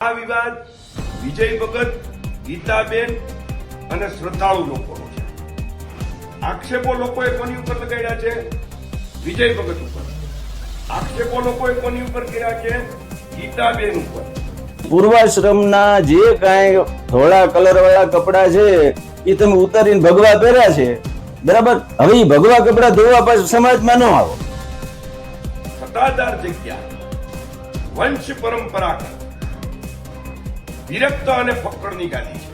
આ વિવાદ વિજય ભગત ગીતાબેન અને શ્રદ્ધાળુ લોકોનો છે. આક્ષેપો લોકોએ કોની ઉપર લગાડ્યા છે? વિજય ભગત ઉપર. આક્ષેપો લોકોએ કોની ઉપર કર્યા છે? ગીતાબેન ઉપર. પૂર્વાશ્રમના જે કાંઈ ધોળા કલર વાળા કપડા છે એ તમે ઉતારીને ભગવા પહેર્યા છે? બરાબર? હવે એ ભગવા કપડા ધોવા પાછું સમાજમાં ન આવો. સત્તાધાર જગ્યા. વંશ પરંપરાગત વિરક્ત અને ફક્કડની ગાદી છે.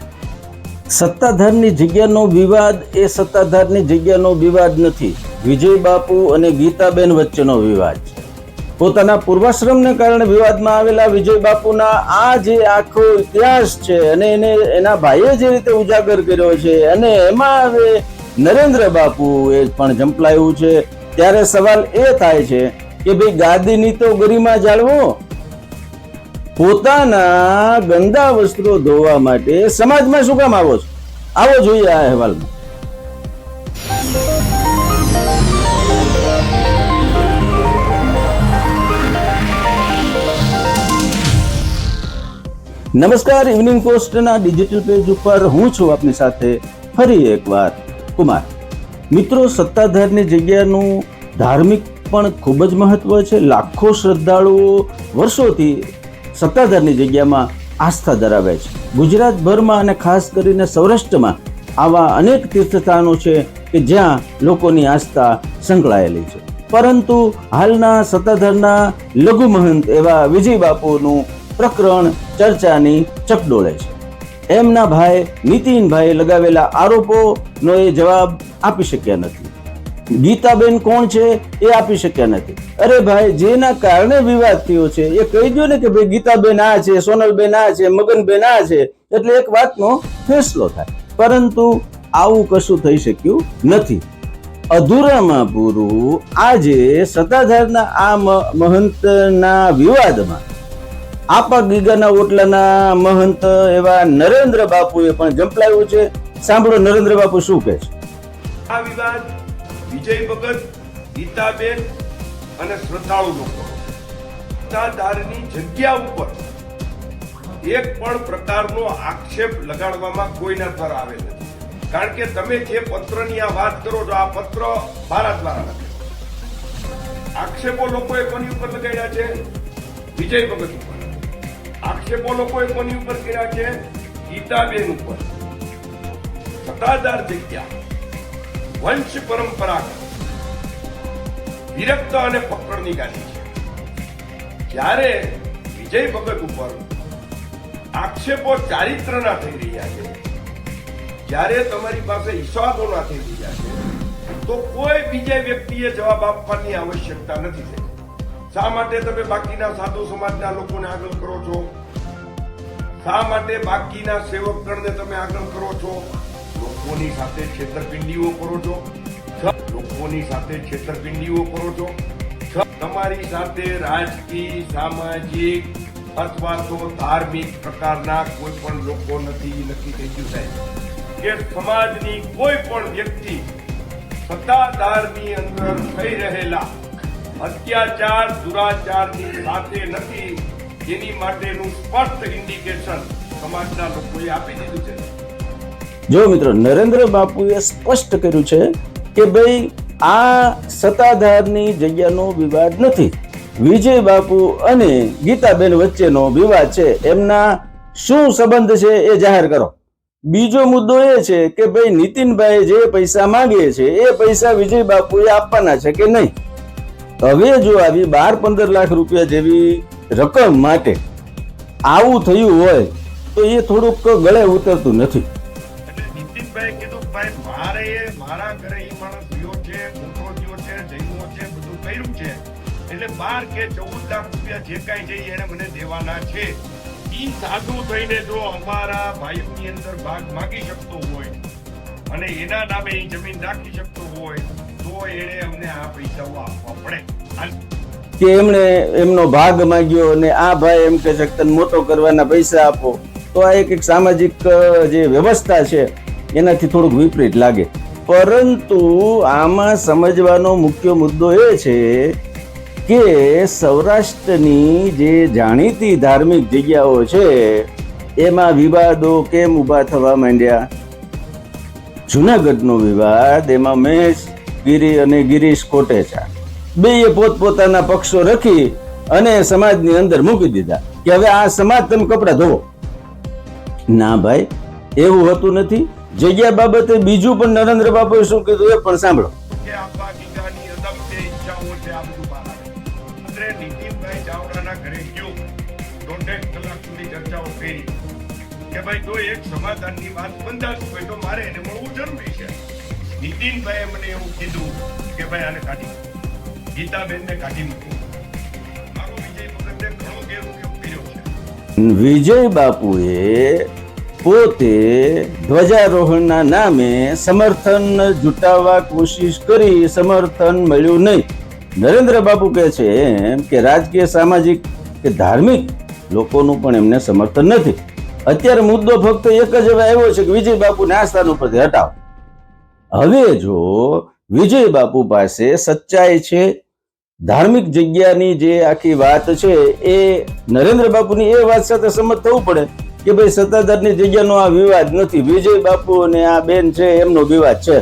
સત્તાધારની જગ્યાનો વિવાદ એ સત્તાધારની જગ્યાનો વિવાદ નથી. વિજય બાપુ અને ગીતાબેન વચ્ચેનો વિવાદ છે. પોતાના પૂર્વાશ્રમને કારણે વિવાદમાં આવેલા વિજય બાપુના આ જે આખો ઇતિહાસ છે અને એને એના ભાઈએ જે રીતે ઉજાગર કર્યો છે અને એમાં હવે નરેન્દ્ર બાપુ એ પણ ઝંપલાયું છે. ત્યારે સવાલ એ થાય છે કે ભાઈ ગાદીની તો ગરિમા જાળવો પોતાના ગંદા વસ્ત્રો ધોવા માટે સમાજમાં શું કામ આવો છો? આવો જોઈએ આ અહેવાલમાં. નમસ્કાર ઇવનિંગ પોસ્ટના ડિજિટલ પેજ ઉપર હું છું આપની સાથે ફરી એકવાર કુમાર. મિત્રો, સત્તાધારની જગ્યાનું ધાર્મિક પણ ખૂબ જ મહત્વ છે. લાખો શ્રદ્ધાળુઓ વર્ષોથી સત્તાધારની જગ્યામાં આસ્થા ધરાવે છે. ગુજરાતભરમાં અને ખાસ કરીને સૌરાષ્ટ્રમાં આવા અનેક તીર્થસ્થાનો છે કે જ્યાં લોકોની આસ્થા સંકળાયેલી છે. પરંતુ હાલના સત્તાધારના લઘુ મહંત એવા વિજય બાપુનું પ્રકરણ ચર્ચાની ચકડોળે છે. એમના ભાઈ નીતિનભાઈ લગાવેલા આરોપોનો એ જવાબ આપી શક્યા નથી. ગીતાબેન કોણ છે એ આપી શક્યા નથી. અરે ભાઈ, જેના કારણે વિવાદ થયો છે, એ કહી દો ને કે ભાઈ ગીતાબેન આ છે, સોનલબેન આ છે, મગનબેન આ છે, એટલે એક વાતનો ફેસલો થાય. પરંતુ આવું કશું થઈ શક્યું નથી. અધૂરામાં પૂરું આજે સત્તાધારના આ મહંતના વિવાદમાં આપા ગીગાના ઓટલાના મહંત એવા નરેન્દ્ર બાપુએ પણ જંપલાવ્યું છે. સાંભળો, નરેન્દ્ર બાપુ શું કહે છે? આ વિવાદ વિજય ભગત, ગીતાબેન અને શ્રદ્ધાળુ લોકો સત્તાધારની જગ્યા ઉપર એક પણ પ્રકારનો આક્ષેપ લગાડવામાં કોઈના દ્વારા આવે નથી. કારણ કે તમે જે પત્રની આ વાત કરો છો, આ પત્ર ભારત દ્વારા લખેલો આક્ષેપો લોકોએ કોની ઉપર લગાડ્યા છે? વિજય ભગત ઉપર. આક્ષેપો લોકોએ કોની ઉપર કર્યા છે? ગીતાબેન ઉપર. સત્તાધાર જગ્યા. વંશ પરંપરાગત. વિરક્ત અને પકડની ગાદી છે. જ્યારે વિજય ભગત ઉપર આક્ષેપો ચારિત્રના થઈ રહ્યા છે, જ્યારે તમારી પાસે હિસાબોના થઈ રહ્યા છે, તો કોઈ બીજા વ્યક્તિએ જવાબ આપવાની આવશ્યકતા નથી થઈ શા માટે તમે બાકીના સાધુ સમાજના લોકોને આગળ કરો છો? શા માટે બાકીના સેવકગણને તમે આગળ કરો છો? લોકોની સાથે છેતરપિંડીઓ કરો છો. લોકોની સાથે છેતરપિંડીઓ કરો છો. તમારી સાથે રાજકીય, સામાજિક અથવા તો ધાર્મિક પ્રકારના કોઈ પણ લોકો નથી, નક્કી થઈ ગયું સાહેબ. કે સમાજની કોઈ પણ વ્યક્તિ સત્તાધારની અંદર થઈ રહેલા અત્યાચાર, દુરાચારની સાથે નથી, એની માટેનું સ્પષ્ટ ઇન્ડિકેશન સમાજના લોકોએ આપી દીધું છે. જો મિત્રો, નરેન્દ્ર બાપુએ સ્પષ્ટ કર્યું છે કે ભાઈ, આ સત્તાધારની જગ્યાનો વિવાદ નથી. વિજય બાપુ અને ગીતાબેન વચ્ચેનો વિવાદ છે. એમના શું સંબંધ છે એ જાહેર કરો. બીજો મુદ્દો એ છે કે ભાઈ નીતિનભાઈ જે પૈસા માંગે છે, એ પૈસા વિજય બાપુએ આપવાના છે કે નહીં? હવે જો આવી બાર પંદર લાખ રૂપિયા જેવી રકમ માટે આવું થયું હોય, તો એ થોડુંક ગળે ઉતરતું નથી. નીતિનભાઈ કીધું, ભાઈ, મારે મારા ઘરે એ માણસ ગયો છે મોટો છે જમ્યો છે, બધું કર્યું છે. એટલે બાર કે ચૌદ લાખ રૂપિયા જે કાંઈ છે એને મને દેવાના છે. ઈ સાધુ થઈને જો અમારા ભાઈઓની અંદર ભાગ માગી શકતો હોય અને એના નામે એ જમીન રાખી શકતો હોય, તો એણે અમને આ પૈસાઓ આપવા પડે. કે એમણે એમનો ભાગ માંગ્યો અને આ ભાઈ એમ કે છે મોટો કરવાના પૈસા આપો. તો આ એક એક સામાજિક જે વ્યવસ્થા છે એનાથી થોડુંક વિપરીત લાગે. પરંતુ આમાં સમજવાનો મુખ્ય મુદ્દો એ છે કે સૌરાષ્ટ્રની જે જાણીતી ધાર્મિક જગ્યાઓ છે, એમાં વિવાદો કેમ ઊભા થવા માંડ્યા? જુનાગઢનો વિવાદ, એમાં મહેશ ગીરી અને ગિરીશ કોટેચા બે પોતપોતાના પક્ષો રખી અને સમાજની અંદર મૂકી દીધા કે હવે આ સમાજ તમે કપડાં ધોવો. ના ભાઈ, એવું હોતું નથી. જગ્યા બાબતે બીજું પણ નરેન્દ્ર બાપુએ શું કીધું એ પણ સાંભળો. કે ભાઈ તો એક સમાધાનની વાત બંધાતું હોય તો મારે એને મળવું જરૂરી છે. નીતિનભાઈએ મને એવું કીધું કે ભાઈ આને કાઢી. ગીતાબેનને કાઢી મૂકો. મારો વિજય ભગતે ઘણો ગેરઉપયોગ કર્યો છે. વિજય બાપુએ પોતે ધ્વજારોહણના નામે સમર્થન જુટાવવા કોશિશ કરી સમર્થન મળ્યું નહીં. નરેન્દ્ર બાપુ કહે છે એમ કે રાજકીય, સામાજિક કે ધાર્મિક લોકોનું પણ એમને સમર્થન નથી. અત્યારે મુદ્દો ફક્ત એક જ હવે આવ્યો છે કે વિજય બાપુને આ સ્થાન ઉપરથી હટાવો. હવે જો વિજય બાપુ પાસે સચ્ચાઈ છે, ધાર્મિક જગ્યાની જે આખી વાત છે, એ નરેન્દ્ર બાપુની એ વાત સાથે સંમત થવું પડે. કે ભાઈ સત્તાધારની જગ્યાનો આ વિવાદ નથી. વિજય બાપુ અને આ બેન છે, એમનો વિવાદ છે.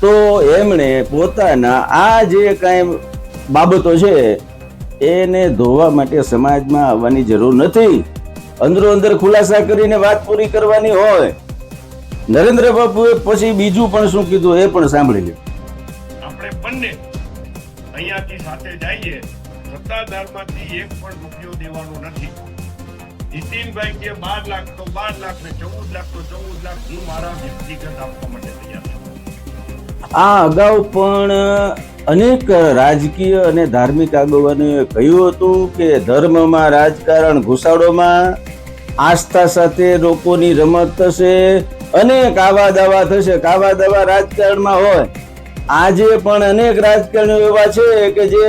તો એમણે પોતાના આ જે કાંઈ બાબતો છે, એને ધોવા માટે સમાજમાં આવવાની જરૂર નથી. અંદરો અંદર ખુલાસા કરીને વાત પૂરી કરવાની હોય. નરેન્દ્ર બાપુએ પછી બીજું પણ શું કીધું એ પણ સાંભળી લ્યો. આપણે બંને અહીંયાથી સાથે જઈએ. સત્તાધારમાંથી એક પણ રૂપિયો દેવાનો નથી. નીતિનભાઈ કે બાર લાખ તો બાર લાખ ને ચૌદ લાખ તો ચૌદ લાખ હું મારા વ્યક્તિગત આપવા માટે તૈયાર છું. આ અગાઉ પણ અનેક રાજકીય અને ધાર્મિક આગેવાનોએ કહ્યું હતું કે ધર્મમાં રાજકારણ ઘુસાડોમાં આસ્થા સાથે લોકોની રમત થશે, અનેક આવા દાવા થશે કાવા દાવા રાજકારણમાં હોય. આજે પણ અનેક રાજકારણીઓ એવા છે કે જે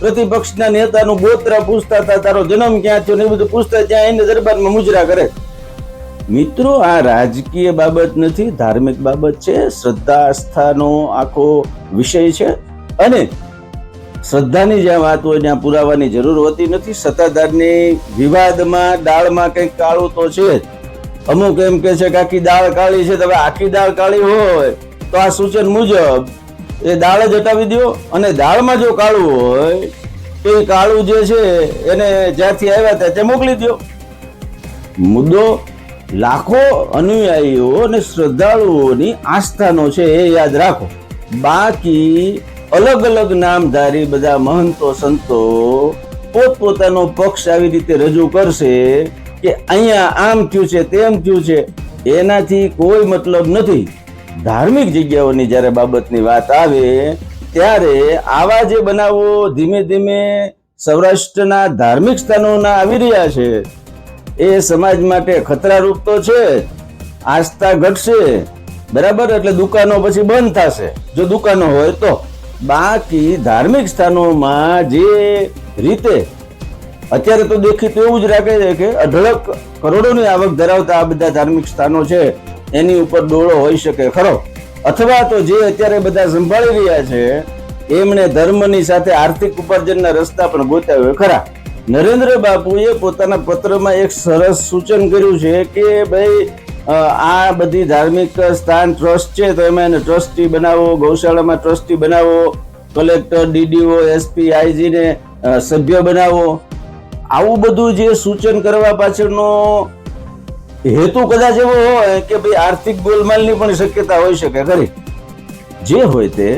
પ્રતિપક્ષના નેતાનું ગોત્ર પૂછતા હતા, તારો જન્મ ક્યાં થયો? ને બધું પૂછતા ત્યાં એને દરબારમાં મુજરા કરે. મિત્રો, આ રાજકીય બાબત નથી, ધાર્મિક બાબત છે, શ્રદ્ધા આસ્થાનો આખો વિષય છે. અને શ્રદ્ધાની જ્યાં વાત હોય ત્યાં પુરાવાની જરૂર હોતી નથી, સત્તાધારની વિવાદમાં દાળમાં કંઈક કાળું તો છે. અમુક એમ કે છે કે આખી દાળ કાળી છે તમે આખી દાળ કાળી હોય તો આ સૂચન મુજબ એ દાળ જ હટાવી દો અને દાળમાં જો કાળું હોય, તો એ કાળું જે છે, એને જ્યાંથી આવ્યા ત્યાં ત્યાં મોકલી દો મુદ્દો, લાખો અનુયાયીઓ અને શ્રદ્ધાળુઓની આસ્થાનો છે એ યાદ રાખો. બાકી અલગ અલગ નામધારી બધા મહંતો સંતો પોતપોતાનો પક્ષ આવી રીતે રજૂ કરશે કે અહીંયા આમ થયું છે, તેમ થયું છે. એનાથી કોઈ મતલબ નથી. ધાર્મિક જગ્યાઓની જ્યારે બાબતની વાત આવે, ત્યારે આવા જે બનાવો ધીમે ધીમે સૌરાષ્ટ્રના ધાર્મિક સ્થાનોના આવી રહ્યા છે. એ સમાજ માટે ખતરારૂપ તો છે, આસ્થા ઘટશે, બરાબર? એટલે દુકાનો પછી બંધ થશે. જો દુકાનો હોય તો. બાકી ધાર્મિક સ્થાનોમાં જે રીતે, અત્યારે તો દેખીતું એવું જ રાખે છે કે અઢળક કરોડોની આવક ધરાવતા આ બધા ધાર્મિક સ્થાનો છે. એની ઉપર ડોળો હોઈ શકે, ખરો? અથવા તો જે અત્યારે બધા સંભાળી રહ્યા છે, એમણે ધર્મની સાથે આર્થિક ઉપાર્જનના રસ્તા પણ ગોતાવ્યો ખરા? નરેન્દ્ર બાપુએ પોતાના પત્રમાં એક સરસ સૂચન કર્યું છે કે ભાઈ આ બધી ધાર્મિક સ્થાન ટ્રસ્ટ છે, તો એમાં એને ટ્રસ્ટી બનાવો, ગૌશાળામાં ટ્રસ્ટી બનાવો, કલેક્ટર, ડીડીઓ, એસપી, આઈજીને સભ્ય બનાવો. આવું બધું જે સૂચન કરવા પાછળનો હેતુ કદાચ એવો હોય કે ભાઈ આર્થિક ગોલમાલની પણ શક્યતા હોઈ શકે, ખરી. જે હોય તે,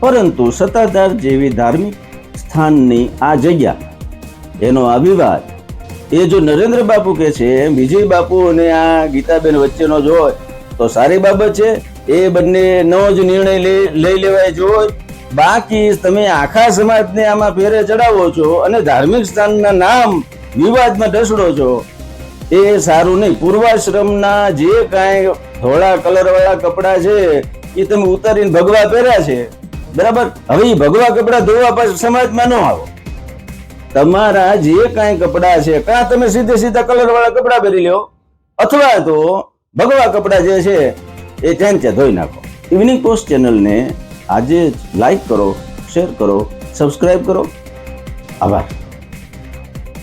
પરંતુ સત્તાધાર જેવી ધાર્મિક સ્થાનની આ જગ્યા, એનો આ એ જો નરેન્દ્ર બાપુ કે છે, વિજય બાપુ અને આ ગીતાબેન વચ્ચેનો જો હોય, તો સારી બાબત છે, એ બંનેનો જ નિર્ણય લઈ લેવાય જો બાકી તમે આખા સમાજને આમાં ફેરે ચડાવો છો અને ધાર્મિક સ્થાનના નામ વિવાદમાં ઢસડો છો એ સારું નહીં. પૂર્વાશ્રમના જે કાંઈ ધોળા કલર વાળા કપડા છે, એ તમે ઉતારીને ભગવા પહેર્યા છે, બરાબર? હવે એ ભગવા કપડાં ધોવા પાછું સમાજમાં ન આવો. તમારા જે કાંઈ કપડાં છે, કાં તમે સીધે સીધા કલર વાળા કપડા પહેરી લ્યો, અથવા તો ભગવા કપડાં જે છે, એ ત્યાં ત્યાં ધોઈ નાખો. ઇવનિંગ પોસ્ટ ચેનલને આજે લાઈક કરો, શેર કરો સબસ્ક્રાઈબ કરો. આભાર.